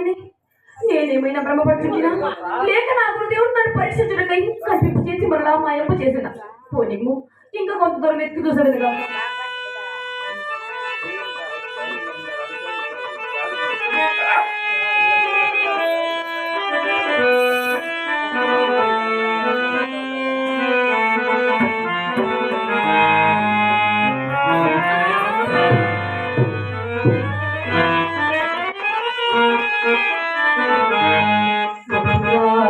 అయింది నేనేమైనా భ్రమపడుతున్నా లేక నాకు దేవుడు నన్ను పరీక్షించడం కల్పింపు చేసి మరలా మాయంపు చేసిన పోనీ ఇంకా కొంత దూరం ఎత్తుకు చూసాడు కదా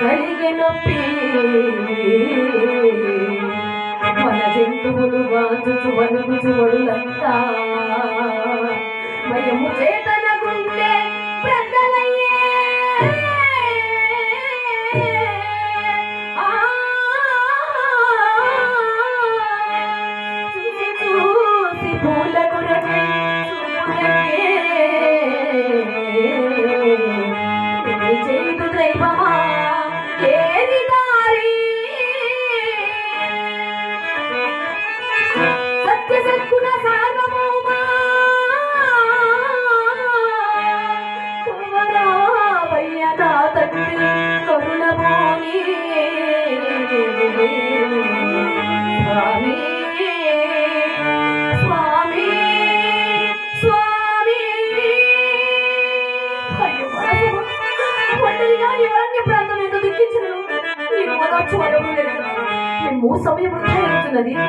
కలిగిన మన జంతువులు వాదుచు వణుగుచు వడులంతా మయము చేతనకుంటే చూసి చూసి పూల కొరకే సమయం హృదయం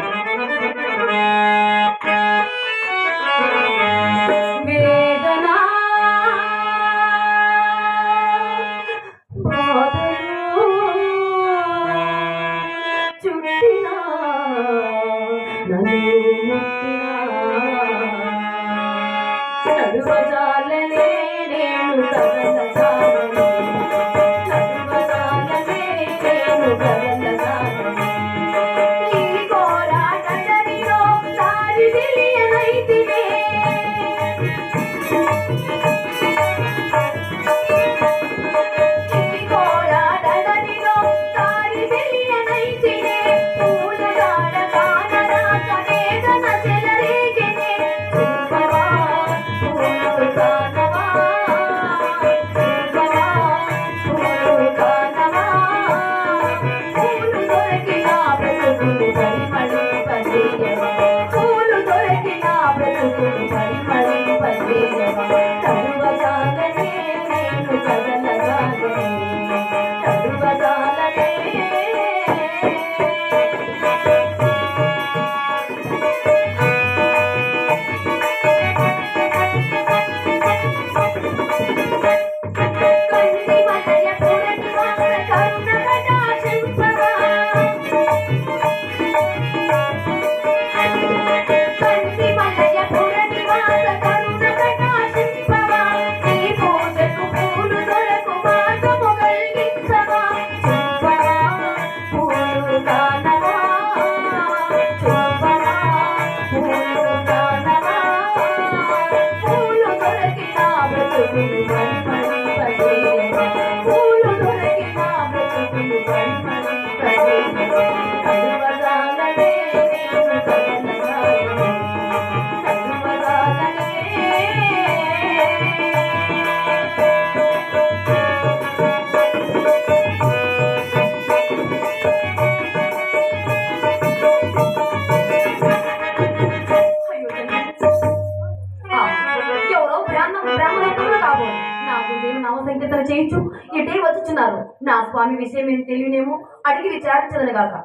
నాగుదేవి నామ సంకీర్తన చేయించు. ఇటే వచ్చుచున్నారు నా స్వామి విషయం ఏం తెలియనేమో అడిగి విచారించదని కాక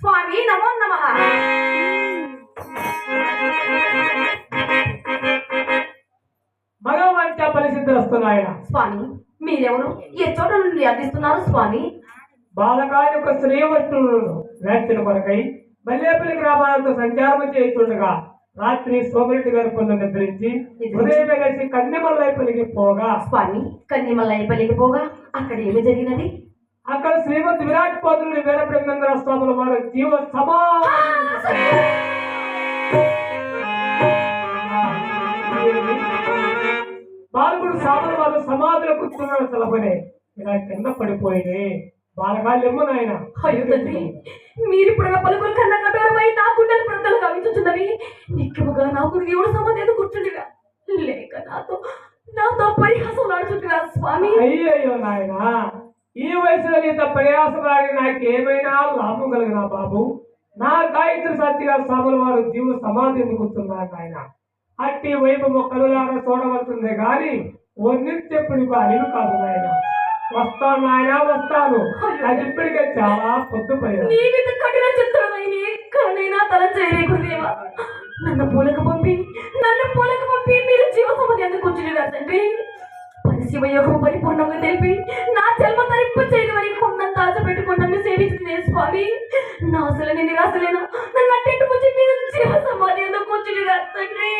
స్వామి నమో నమ. భగవంత పరిస్థితులు వస్తున్నాయన స్వామి మీరెవరు? ఏ చోట నుండి అందిస్తున్నారు స్వామి? బాలకాయ ఒక స్త్రీ వస్తువులను వేర్చిన కొరకై మల్లెపల్లి గ్రామాలతో సంచారం చేస్తుండగా రాత్రి సోమిరెడ్డి గారి పొందు నిద్రించి ఉదయం కలిసి కన్నెమల్లైపల్లికి పోగా. స్వామి కన్యమల్లయ్య పల్లికి పోగా. అక్కడ ఏమి జరిగినది? అక్కడ శ్రీమద్ విరాట్ పాత్రుడి వీరబ్రహ్మేంద్ర స్వాముల వారు జీవ సమా బాలకుడు సాముల వారు సమాధిలో కూర్చున్నాడు తలపనే ఇలా కింద పడిపోయింది బాలకాలు ఎమ్మ నాయన మీరిప్పుడు నా పలుకులు కన్నా నిక్కముగా నాకు దేవుడు సమాధి కూర్చుండిగా లేక నాతో నాతో పరిహాసం ఆడుచుంటున్నా స్వామి? అయ్యయ్యో నాయన ఈ వయసులో నీత ప్రయాసపడి నాకేమైనా లాభం కలిగిన బాబు? నా గాయత్రి సత్యగా స్వాముల వారు జీవ సమాధి ఎందుకుతున్నారు నాయన? అట్టి వైపు మొక్కలులాగా చూడవలసిందే గాని వర్ణించెప్పుడు అలివి కాదు నాయన. వస్తాను నాయన వస్తాను. అది ఇప్పటికే చాలా పొద్దుపోయాను తల చేయలేకుదేవా నన్ను పూలకు పంపి నన్ను పూలకు పంపి మీరు జీవ సమాధి ఎందుకు కూర్చుని తండ్రి? పరిశివ యోగం పరిపూర్ణంగా తెలిపి నా జన్మ తరింపు చేయమని కొండంత ఆశ పెట్టుకుని నన్ను సేవించింది స్వామి. నా అసలని నిరాశలేను. నన్ను అట్టెట్టు వచ్చి మీరు జీవ సమాధి ఎందుకు కూర్చుని తండ్రి?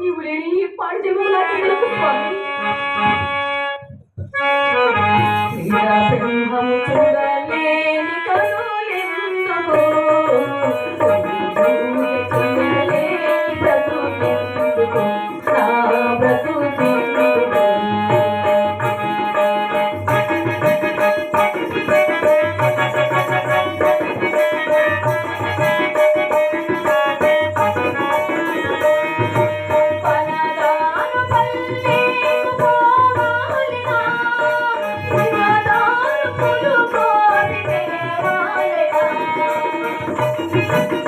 నీవు లేని ఈ పాడు జన్మ స్వామి? Música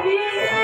నన్ను